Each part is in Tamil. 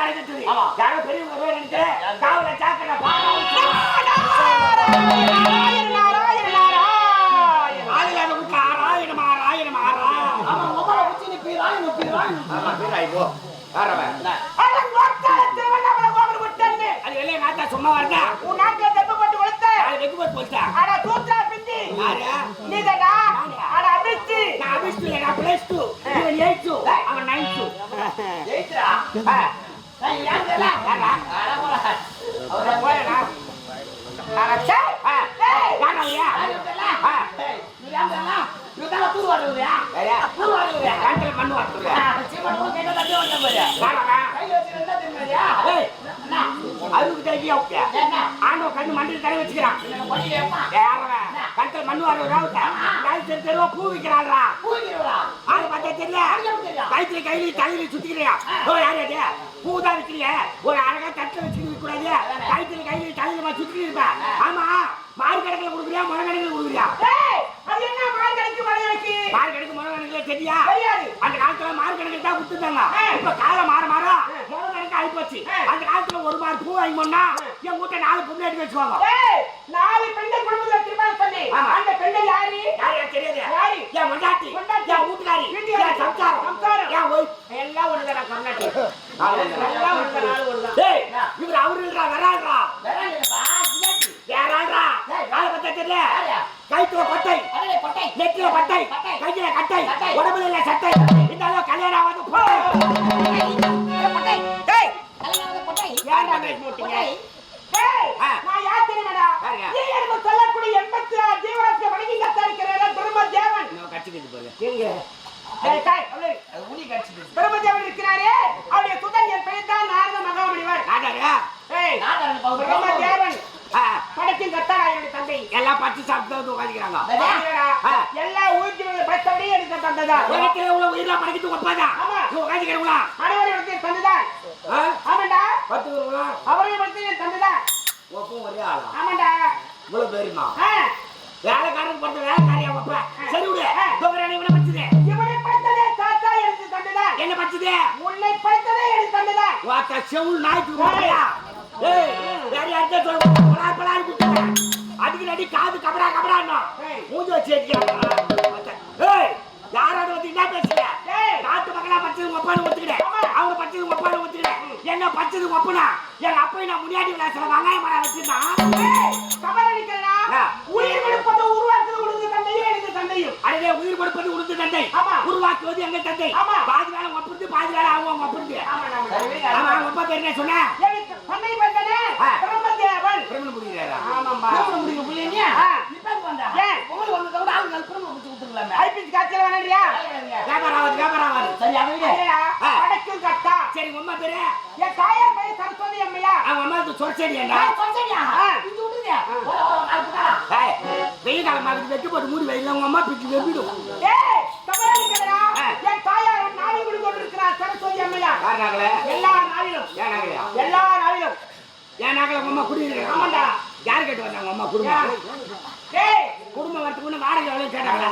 கலக்கிட்டுது. யாரோ பெரியவங்க வருவாரு நினைக்கிறேன். காவல சாக்கடை பாரா ஊத்து. ஆளில்லாத வீட்டுல ஆராயணம், ஆராயணம், ஆண்டவன் கண்ணு மண்டையில தலை வச்சுக்கிறான். கண்ணுல மண்ணு தெருவா பூ விக்கிறான்டா. தெரியல? வயித்துல கையில தலையில சுத்திக்கிறியா? ஓ, யாரு அது? பூ தான் விக்கிறியே. ஒரு அழகா தட்டுல வச்சுக்கிட்டு விக்க கூடாது. கழுத்துல கையில தலையில இருப்ப. ஆமா, மாறு கணக்குல கொடுக்குறியா, முளை கணக்குல கொடுக்குறியா? மாறு கணக்கு, முளை கணக்குல தெரியா? அந்த காலத்துல மாறு கணக்குல தான் கொடுத்துட்டாங்க. இப்ப காலம் மாற மாற ஆயிப்போச்சு. அந்த காலத்துல ஒரு மாறு பூ வாங்கி போனா என் வீட்டை நாலு பொண்ணு எடுத்து வச்சுக்குவாங்க. நாலு பண்ணி. அந்த பெண்கள் யாரு யாரு தெரியாது. யாரு? என் மொண்டாட்டி. என் வீட்டுக்காரி. என் சம்சாரம், சம்சாரம். என் wife. எல்லாம் ஒண்ணுதானா, கர்நாடகா? எல்லாம் ஒண்ணுதான், நாலு ஒண்ணுதான். இவர் அவருன்றா, வராருடா. வேறாள்றா. ஆளை பார்த்தா தெரியல? கைத்துல கொட்டை, நெத்தில பட்டை, கையில கட்டை, உடம்புல இல்ல சட்டை. இந்த அளவு கல்யாணம் உலகத்துல உள்ள உயிரெல்லாம் படைக்கிட்டு ஒப்பாதா ஆமா. உட்காந்துக்கிறவங்களா அனைவரும் தந்துதான் ஆமாண்டா. பத்து பேருங்களா அவரையும் படைத்து தந்துதான் ஒப்பும் ஒரே ஆளா? ஆமாண்டா. இவ்வளவு பேருமா. வேலைக்காரன் பொறுத்த வேலைக்காரியா ஒப்ப சரி விடு. தோக்கராணி இவனை பச்சுது இவனை தாத்தா எனக்கு தந்துதான் என்ன பச்சுது உன்னை படைத்ததே எனக்கு தந்துதான் வாத்த செவுள் நாய்க்கு போறியா ஏய் வேற யார்கிட்ட சொல்ல பலார் பலார் குத்துற அதுக்கு நடி காது கபடா கபடான்னா. மூஞ்சி வச்சு ஏத்திக்கிறாங்க ஏய் யாரோட வந்து என்ன பேசுற ஏய். நாட்டு மக்களா பச்சது ஒப்பானு ஒத்துக்கிட்டேன் ஆமா. அவங்க பச்சது ஒப்பானு ஒத்துக்கிட்டேன் எங்க அப்பையும் நான் முன்னாடி விளையாடுற வெங்காயம் மரம் வச்சிருந்தான். உயிர் கொடுப்பது உருவாக்குவது உனது தந்தையும் எனக்கு தந்தையும் அதுவே உயிர் கொடுப்பது உடுத்து தந்தை ஆமா. உருவாக்குவது எங்க தந்தை ஆமா. பாதி வேலை ஒப்புறது பாதி வேலை அவங்க ஆமா, ஆமா. ஒப்ப பேர் என்ன சொன்ன தந்தை பந்தனே. பிரம்மதேவன் பிரம்மன் புரியுறாரா ஆமாம்பா ஆ. ஏன்? ஐபிஎஸ் காய்ச்சல் வேணாண்டியா? வியாபாரம் ஆகுது வியாபாரம் ஆகுது இல்லடா, ஆ. படைக்கும் கத்தா. சரி உம்மா பேரு என் தாயார் பெயர் சரஸ்வதி அம்மையா அவங்க என்ன? ஏய், வெயில் காலம் ஆகுது வெட்டு போட்டு மூடி வெயில் உங்க அம்மா பிச்சு வெப்பிடும். ஏய். என் தாயார் கொண்டிருக்கிறார். சரஸ்வதி அம்மையா. நாங்கள எல்லா நாங்களையா எல்லா நாவிலும் ஏன் நாங்கள உங்க அம்மா குடியிருக்க ஆமாண்டா. யார் கேட்டு வந்தாங்க அம்மா குடும்பம்? ஏய், குடும்பம் வரத்துக்கு வாடகை எவ்வளவு கேட்டாங்களா?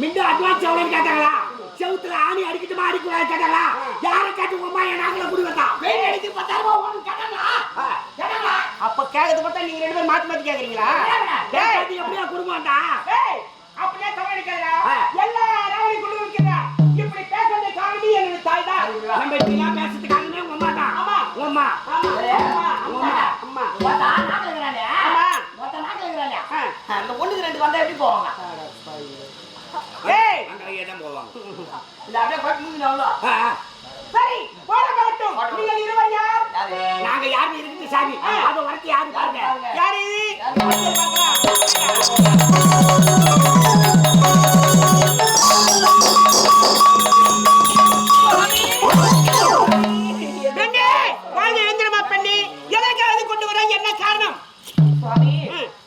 மிண்டு அட்வான்ஸ் எவ்வளவு கேட்டாங்களா? செவுத்துல ஆணி அடிக்கிட்டுமா அடிக்கூடாது கேட்டாங்களா? யாரை கேட்டு உங்க அம்மா என் நாங்கள குடி வந்தா? வெயில் அடிக்கு பத்தாயிரம் ரூபாய் கேட்டாங்களா? கேக்குறது பார்த்தா நீங்க ரெண்டு பேரும் மாத்தி மாத்தி கேக்குறீங்களா? கேட்காது எப்படியா குடும்பம்டா? ஏய், அப்படியே. ஆ. எல்லா நாவிலும் கொண்டு வைக்கிறா. இப்படி பேசுறது காரணமே என்னுடைய தாய் தான் நம்ம இப்படிலாம் பேசுறதுக்காகவே உங்க அம்மா தான். ஆமா. உங்க அம்மா. ஆமா, ஆமா, ஆமா, ஆமா. ஆமா. ஆ. அந்த ஒண்ணுக்கு ரெண்டு வந்தா எப்படி போவாங்க? ஏய், அங்க தான் போவாங்க. இல்ல அப்படியே ஆ, ஆ. சரி போட கலட்டும் நீங்கள் இருவர் யார்? நாங்க யாரு சாமி. அத வரக்கு யாரு பாருங்க. யாரு இது?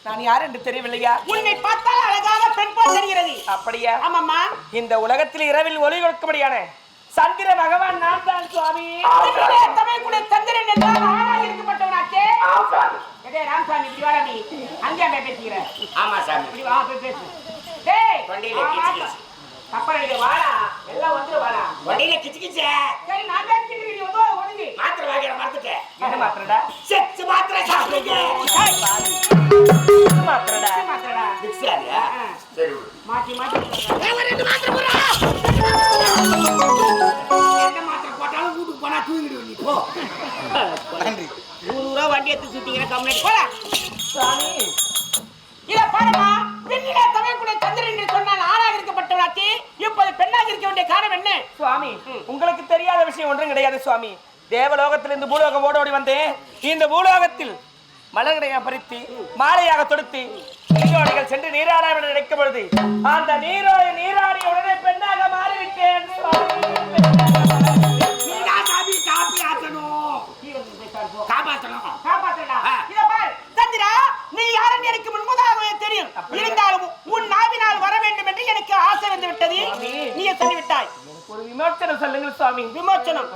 நான் யார் தெரியவில்லையா? உன்னை பார்த்தால் அழகாக பெண் தெரிகிறது. அப்படியா? ஆமாம்மா. இந்த உலகத்தில் இரவில் ஒளி கொடுக்கும்படியான சந்திர பகவான் நான் தான் சுவாமி தமிழ் சந்திரன் என்றால் ஆணாக இருக்கப்பட்டவனாச்சே எடே ராமசாமி இப்படி வாடா நீ. அங்கே போய் பேசுகிற ஆமா சாமி. இப்படி வா போய் பேசு. டேய் வண்டியில கிச்சு கிச்சு. கப்பல் அடிக்க வாடா. எல்லாம் வந்து வாடா. வண்டியில கிச்சு கிச்சு. சரி நான் பேசிட்டு நீ வந்து ஒதுங்கி மாத்திரை வாங்கிற மறந்துட்டேன். என்ன மாத்திரடா? செத்து மாத்திரை சாப்பிடுங்க. என்ன மாத்திரடா? மாத்திரடா மிக்ஸ் ஆறியா ஆ. சரி விடு. மாத்தி மாத்தி ரெண்டு மாத்திரை போடுறா. வண்டி எடுத்து சுத்திக்கிற கம்ப்ளைண்ட். போடா. சுவாமி இத பாருமா பெண்ணிலே தமிழ்குடி சந்திரன் என்று சொன்னால் ஆணாக இருக்கப்பட்டவனாச்சே இப்போது பெண்ணாக இருக்க வேண்டிய காரணம் என்ன? சுவாமி உங்களுக்கு தெரியாத விஷயம் ஒன்றும் கிடையாது சுவாமி. தேவலோகத்திலிருந்து பூலோகம் ஓடோடி வந்தேன். இந்த பூலோகத்தில் மலர்களை பறித்து மாலையாக தொடுத்து நீரோடிகள் சென்று நீராடாம நினைக்கும் பொழுது அந்த நீரோடி நீராடி உடனே பெண்ணாக மாறிவிட்டேன் நீ யாருன்னு எனக்கு முன்பதாகவே தெரியும்? இருந்தாலும் உன் நாவினால் வர வேண்டும் என்று எனக்கு ஆசை வந்து விட்டது. நீ சொல்லிவிட்டாய். ஒரு விமோச்சனம் சொல்லுங்கள் சுவாமி. விமோச்சனம்.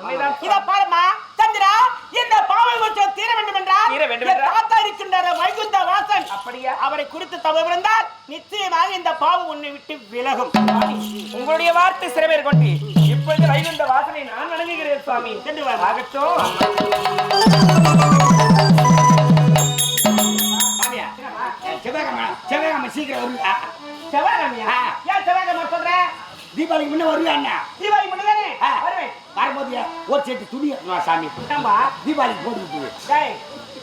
இத பாருமா சந்திரா இந்த பாவ விமோச்சனம் தீர வேண்டும் என்றால் தீர வேண்டும்? தாத்தா இருக்கின்ற வைகுந்த வாசன். அப்படியா? அவரை குறித்து தவறு இருந்தால் நிச்சயமாக இந்த பாவம் உன்னை விட்டு விலகும். உங்களுடைய வார்த்தை சிறமேற் கொண்டு. இப்பொழுது வைகுந்த வாசனை நான் வணங்குகிறேன் சுவாமி. ஆகட்டும். சீக்கிரம் வருவா செவ்வாய்க்கிழமையா. ஏன் செவ்வாய்க்கிழமை சொல்ற? தீபாவளிக்கு முன்ன வருவா அண்ணா? தீபாவளி மட்டும்தானே ஆ. வருவேன். வரும்போது ஒரு செட்டு துணி எடுத்துவா சாமி. ஏம்பா தீபாவளிக்கு போட்டுக்கிட்டு டேய்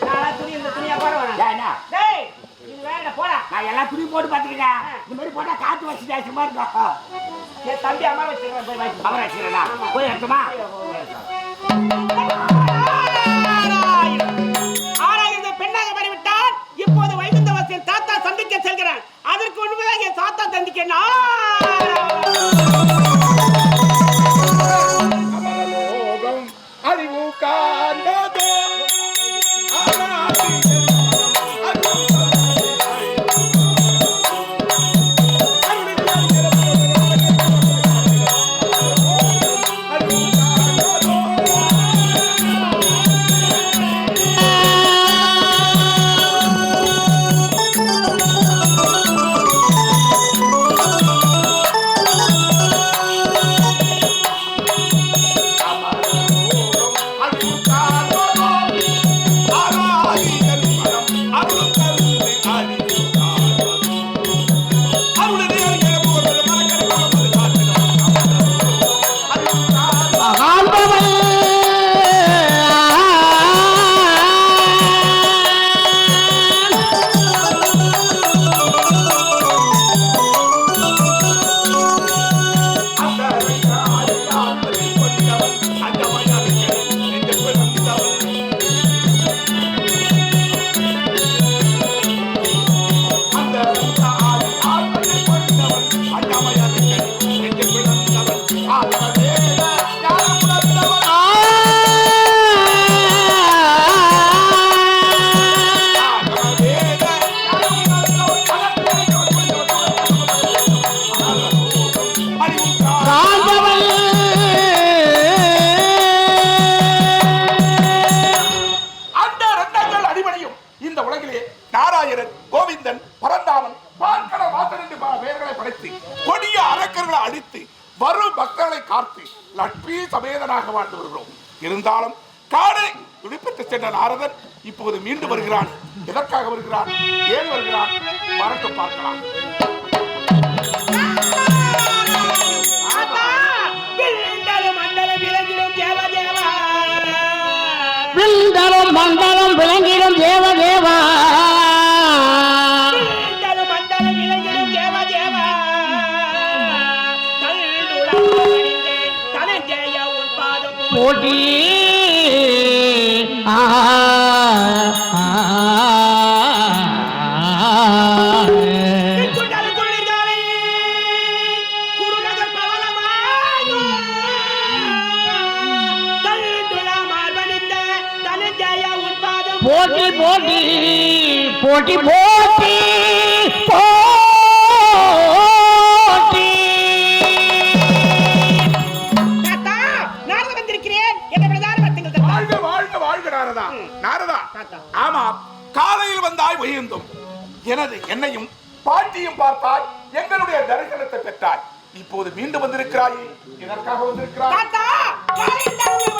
நான் துணி இந்த துணியா போட வேணாம். ஏன்னா டேய் இது வேற போடா. நான் எல்லா துணியும் போட்டு பார்த்துருக்கேன் இந்த மாதிரி போட்டா காத்து வச்சு ஜாஸ்தியமா இருக்கும் என் தம்பி அம்மா வச்சிருக்கேன் போய் அவரை வச்சுக்கிறேனா போய் எடுத்துமா? சாத்தா சந்திக்க செல்கிறேன் அதற்கு உண்மையாக என் சந்திக்கணும் நன்றாக வாழ்ந்து வருகிறோம். இருந்தாலும் காடை துடிப்பட்டு சென்ற நாரதன் இப்போது மீண்டு வருகிறான். எதற்காக வருகிறான்? ஏன் வருகிறான்? வரட்டு பார்க்கலாம். மண்டலம் விளங்கிடும் தேவ தேவா. போட்டி போட்டி போட்டி. தாத்தா வந்திருக்கிறேன். என்ன பிரதான தாத்தா வாழ்க வாழ்க வாழ்க நாரதா. ஆமா காலையில் வந்தாய் உயர்ந்தும் எனது என்னையும் பாட்டியும் பார்த்தாய் எங்களுடைய தரிசனத்தை பெற்றாய். இப்போது மீண்டும் வந்திருக்கிறாய் இதற்காக வந்திருக்கிறாய். தாத்தா காலையில் தான் உங்களை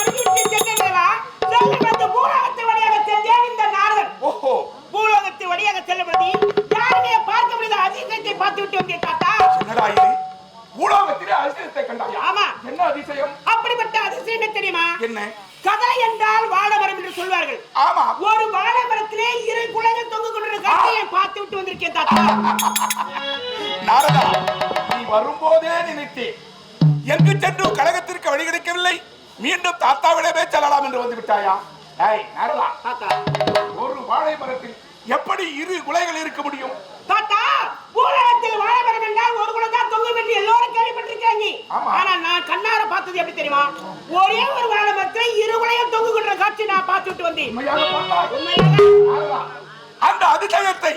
வந்து வழியாக சென்றேன் இந்த நாரதன். ஓஹோ பூலோகத்து வழியாக செல்லும்படி யாருமே பார்க்க முடியாத அதிசயத்தை பார்த்து விட்டு வந்தேன் தாத்தா. என்னடா இது? பூலோகத்திலே அதிசயத்தை கண்டாயா? ஆமா. என்ன அதிசயம்? அப்படிப்பட்ட அதிசயம் என்ன தெரியுமா? என்ன? கதலை என்றால் வாழைமரம் என்று சொல்வார்கள். ஆமா. ஒரு வாழை மரத்திலே இரு குழந்தை தொங்கு கொண்டிருக்கிற கட்டையை பார்த்து விட்டு வந்திருக்கேன் தாத்தா? நாரதா நீ வரும்போதே நினைத்தேன். எங்கு சென்றும் கழகத்திற்கு வழி கிடைக்கவில்லை? மீண்டும் தாத்தாவிடமே செல்லலாம் என்று வந்து விட்டாயா? ஏய் நாரதா. தாத்தா. ஒரு வாழை மரத்தில் எப்படி இரு குலைகள் இருக்க முடியும்? தாத்தா பூலகத்தில் வாழை மரம் என்றால் ஒரு குழந்தை தான் தொங்கும் என்று எல்லோரும் கேள்விப்பட்டிருக்காங்க. ஆனா நான் கண்ணார பார்த்தது எப்படி தெரியுமா? ஒரே ஒரு வாழை மரத்துல இரு குழையும் தொங்கு கொண்ட காட்சி நான் பார்த்து விட்டு வந்தேன். அந்த அதிசயத்தை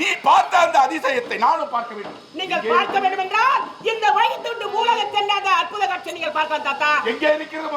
நீ பார்த்த அந்த அதிசயத்தை நானும் பார்க்க வேண்டும். நீங்கள் பார்க்க வேண்டும் என்றால் இந்த பூலகத்தை சென்ற அந்த அற்புத காட்சி நீங்கள் பார்க்கலாம் தாத்தா. எங்கே இருக்கிறது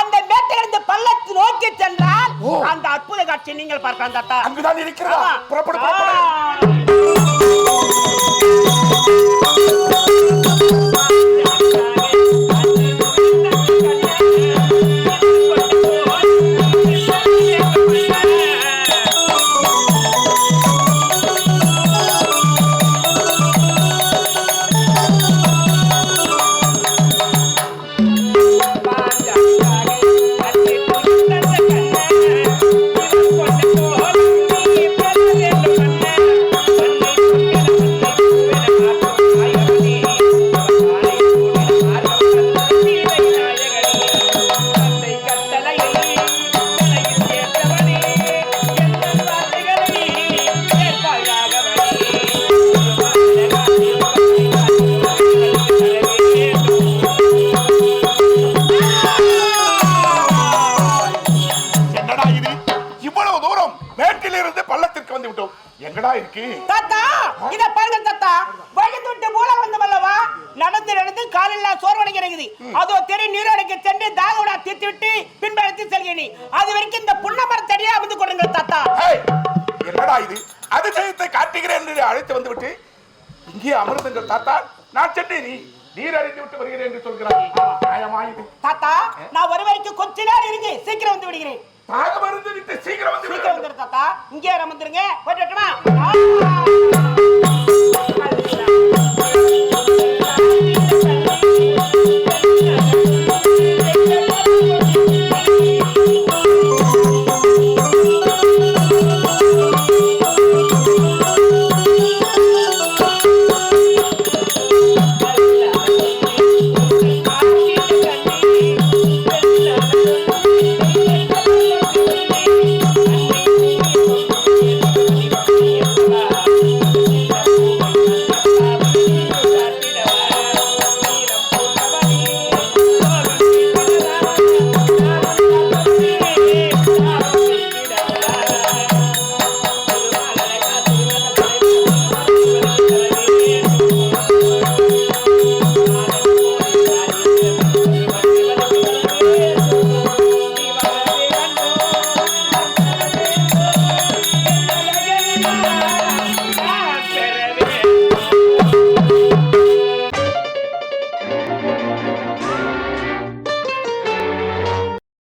அந்த மேட்டிலிருந்து பள்ளத்து நோக்கி சென்றால். அந்த அற்புத காட்சியை நீங்கள் பார்க்கலாம் தாத்தா. அங்குதான் இருக்கிறதா? புறப்படு எங்கடா இருக்கு. தாத்தா இத பாருங்க தாத்தா. வைகுந்த விட்டு பூலோகம் வந்தோம் அல்லவா? நடந்து நடந்து காலெல்லாம் சோர்வடைங்க இருக்குது அதோ தெரு நீரோடைக்கு சென்று தாகோடா தீர்த்து விட்டு பின்படுத்தி செல்கிறேன். அது வரைக்கும் இந்த புன்ன மரத்தடியா அமர்ந்து கொடுங்க தாத்தா. என்னடா இது? அதிசயத்தை காட்டுகிறேன் என்று அழைத்து வந்து விட்டு இங்கே அமர்ந்துங்கள் தாத்தா. நான் சென்று நீ. நீர் அறிந்து விட்டு வருகிறேன் என்று சொல்கிறாய். தாத்தா நான் ஒரு வரைக்கும் கொஞ்ச நேரம் இருக்கு சீக்கிரம் வந்து விடுகிறேன். தாக மருந்து விட்டு சீக்கிரம் வந்து சீக்கிரம் வந்துரு தாத்தா. இங்கே அமர்ந்துருங்க போயிட்டு வெட்டணும்